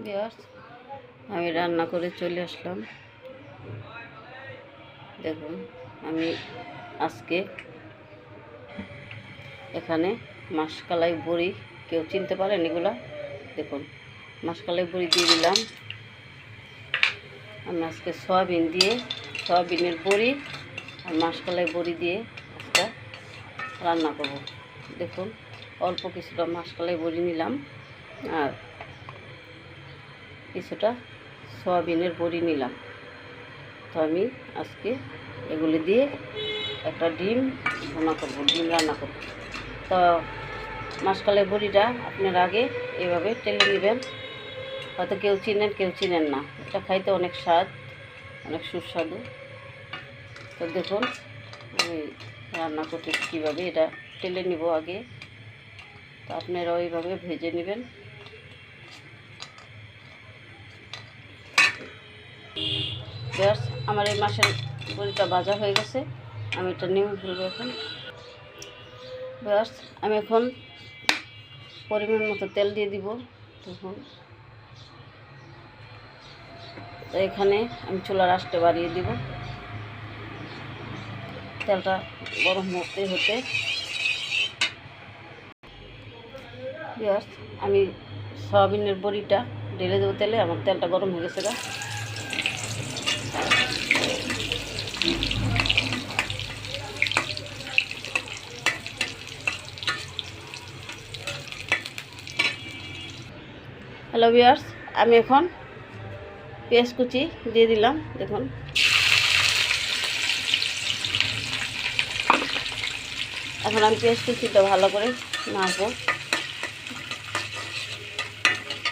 বিয়ার্স, আমি রান্না করে চলে আসলাম। দেখুন, আমি আজকে এখানে মাসকালাই বড়ি, কেউ চিনতে পারেন এগুলা? দেখুন, মাসকালাই বড়ি দিয়ে দিলাম। আমি আজকে সয়াবিন দিয়ে, সয়াবিনের বড়ি আর মাসকালাই বড়ি দিয়ে আজকে রান্না করব। দেখুন, অল্প কিছুটা মাসকালাই বড়ি নিলাম। আর কিছুটা সয়াবিনের বড়ি নিলাম। তো আমি আজকে এগুলি দিয়ে একটা ডিম রান্না করব, ডিম রান্না করব। তো মাসকালের বড়িটা আপনার আগে এভাবে টেলে নেবেন। হয়তো কেউ চিনেন কেউ চিনেন না। এটা খাইতে অনেক স্বাদ, অনেক সুস্বাদু। তো দেখুন, আমি রান্না করতে কীভাবে এটা টেলে নিব আগে। তো আপনারা ওইভাবে ভেজে নেবেন। ব্যাস আমার এই মাসের বড়িটা ভাজা হয়ে গেছে। আমি এটা নেমে ফেলব এখন। ব্যাস আমি এখন পরিমাণ মতো তেল দিয়ে দিব তখন। এখানে আমি চুলার আঁচটা বাড়িয়ে দিব। তেলটা গরম হতে হতে। আমি সয়াবিনের বড়িটা ঢেলে দেবো তেলে। আমার তেলটা গরম হয়ে গেছে গা হ্যালো বিয়ার্স আমি এখন পেঁয়াজ কুচি দিয়ে দিলাম, দেখুন। এখন আমি পেঁয়াজ কুচিটা ভালো করে নাড়বো।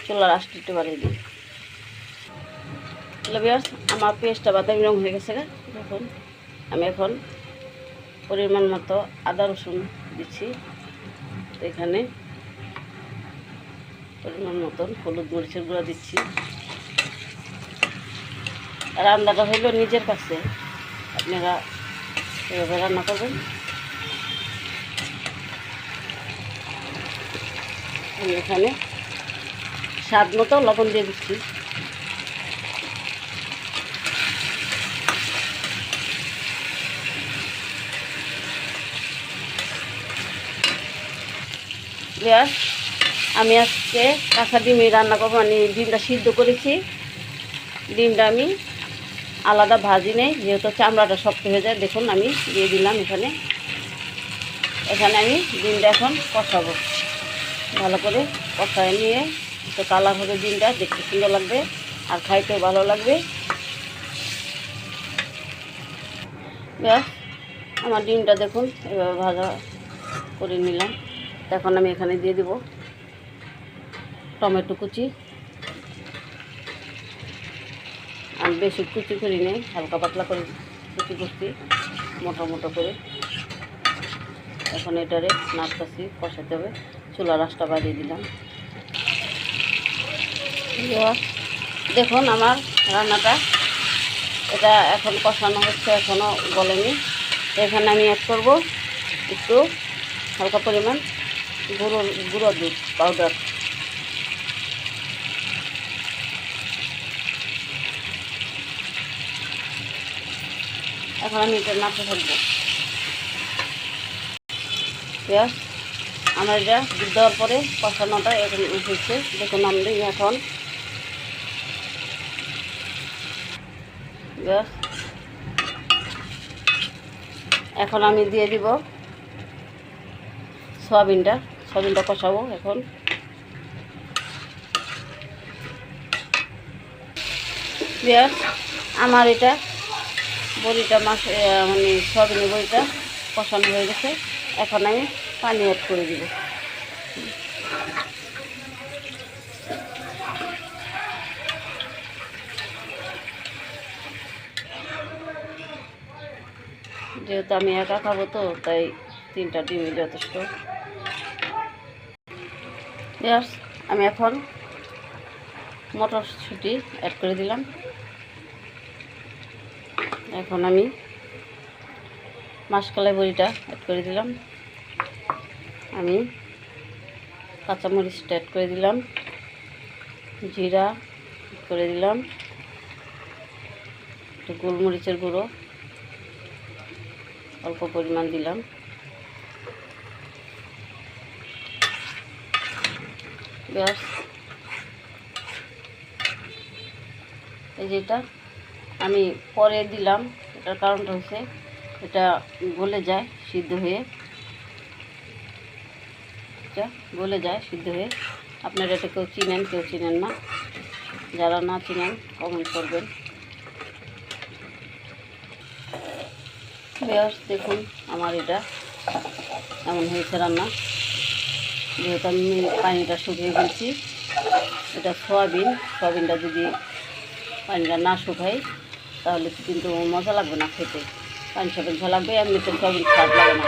চুলার আঁচটা একটু বাড়িয়ে দিই। হ্যালো বিয়ার্স আমার পেঁয়াজটা বাদামি রঙ হয়ে গেছে গা। দেখুন আমি এখন পরিমাণ মতো আদা রসুন দিচ্ছি। এখানে পরিমাণ মতন হলুদ মরিচের গুঁড়া দিচ্ছি। রান্নাটা হইল নিজের কাছে। আপনারা এভাবে রান্না করবেন। আমি এখানে স্বাদ মতো লবণ দিয়ে দিচ্ছি। ব্যাস আমি আজকে কাঁচা ডিমই রান্না করব। মানে ডিমটা সিদ্ধ করেছি। ডিমটা আমি আলাদা ভাজি নেই, যেহেতু চামড়াটা শক্ত হয়ে যায়। দেখুন, আমি দিয়ে দিলাম এখানে। এখানে আমি ডিমটা এখন কষাবো। ভালো করে কষায় নিয়ে একটু কালার হবে ডিমটা, দেখতে সুন্দর লাগবে আর খাইতেও ভালো লাগবে। ব্যাস, আমার ডিমটা দেখুন, এভাবে ভাজা করে নিলাম। এখন আমি এখানে দিয়ে দিব টমেটো কুচি। আমি বেশি কুচি করি নেই হালকা পাতলা করে কুচি করছি মোটা মোটো করে। এখন এটারে নাচ নাচতাছি কষাতে হবে। চুলা রাসটা বাড়িয়ে দিলাম। দেখুন আমার রান্নাটা এটা এখন কষানো হচ্ছে এখনও গলেনি। এখানে আমি অ্যাড করব একটু হালকা পরিমাণ গুঁড়ো গুঁড়ো দুধ পাউডার এখন আমি এটা নাড়তে থাকব। পেঁয়াজ আমার এটা দুধ দেওয়ার পরে কষানোটা এখন হয়েছে। দেখুন আমি এখন এখন আমি দিয়ে দিব সয়াবিনটা। সয়াবিনটা কষাবো এখন। আমার এটা বড়িটা মাছ মানে সয়াবিনের বড়িটা কষানো হয়ে গেছে। এখন আমি পানি অ্যাড করে দিব। যেহেতু আমি একা খাব তো, তাই তিনটা ডিমই যথেষ্ট। আমি এখন মটরশুঁটি অ্যাড করে দিলাম। এখন আমি মাসকালাই বড়িটা অ্যাড করে দিলাম। আমি কাঁচামরিচটা অ্যাড করে দিলাম। জিরা করে দিলাম। গোলমরিচের গুঁড়ো অল্প পরিমাণ দিলাম। ব্যাস। এই যেটা আমি পরে দিলাম, এটার কারণটা হচ্ছে এটা গলে যায়, সিদ্ধ হয়ে। এটা গলে যায়, সিদ্ধ হয়ে। আপনারা এটা কেউ চিনেন কেউ চিনেন না। যারা না চিনেন কমেন্ট করবেন। বেশ দেখুন আমার এটা এমন হয়েছে রান্না। যেহেতু আমি পানিটা শুকিয়ে ফেলছি, এটা সয়াবিন। সয়াবিনটা যদি পানিটা না শুকাই তাহলে কিন্তু মজা লাগবে না খেতে। পানি সয়াবিন লাগবে এমনিতে সয়াবিন স্বাদ লাগে না।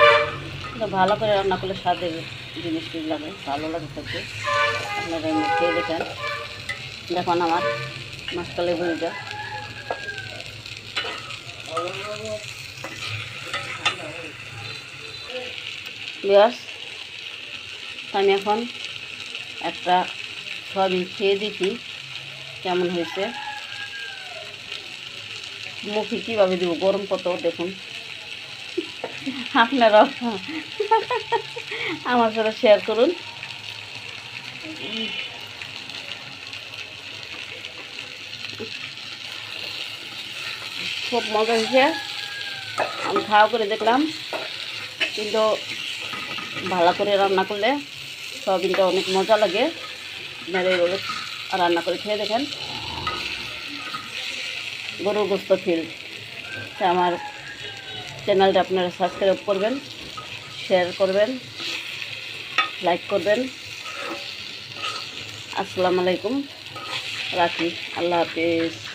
কিন্তু ভালো করে রান্না করলে স্বাদের জিনিসটি লাগে, ভালো লাগে খেতে। আপনারা এমনি খেয়ে দেখেন। দেখুন আমার মাসকালে ভুড়িটা বিয়াস। আমি এখন একটা সয়াবিন খেয়ে দেখি কেমন হয়েছে। মুখে কীভাবে দেবো? গরম কত? দেখুন। আপনারাও আমার সাথে শেয়ার করুন। খুব মজা হয়েছে। আমি খাওয়া করে দেখলাম। কিন্তু ভালো করে রান্না করলে সয়াবিনটা অনেক মজা লাগে। আপনারা এইভাবে রান্না করে খেয়ে দেখেন। গরুর গোস্ত ফিল্ড আমার চ্যানেলটা আপনারা সাবস্ক্রাইব করবেন শেয়ার করবেন লাইক করবেন। আসসালামু আলাইকুম। রাখি। আল্লাহ হাফিজ।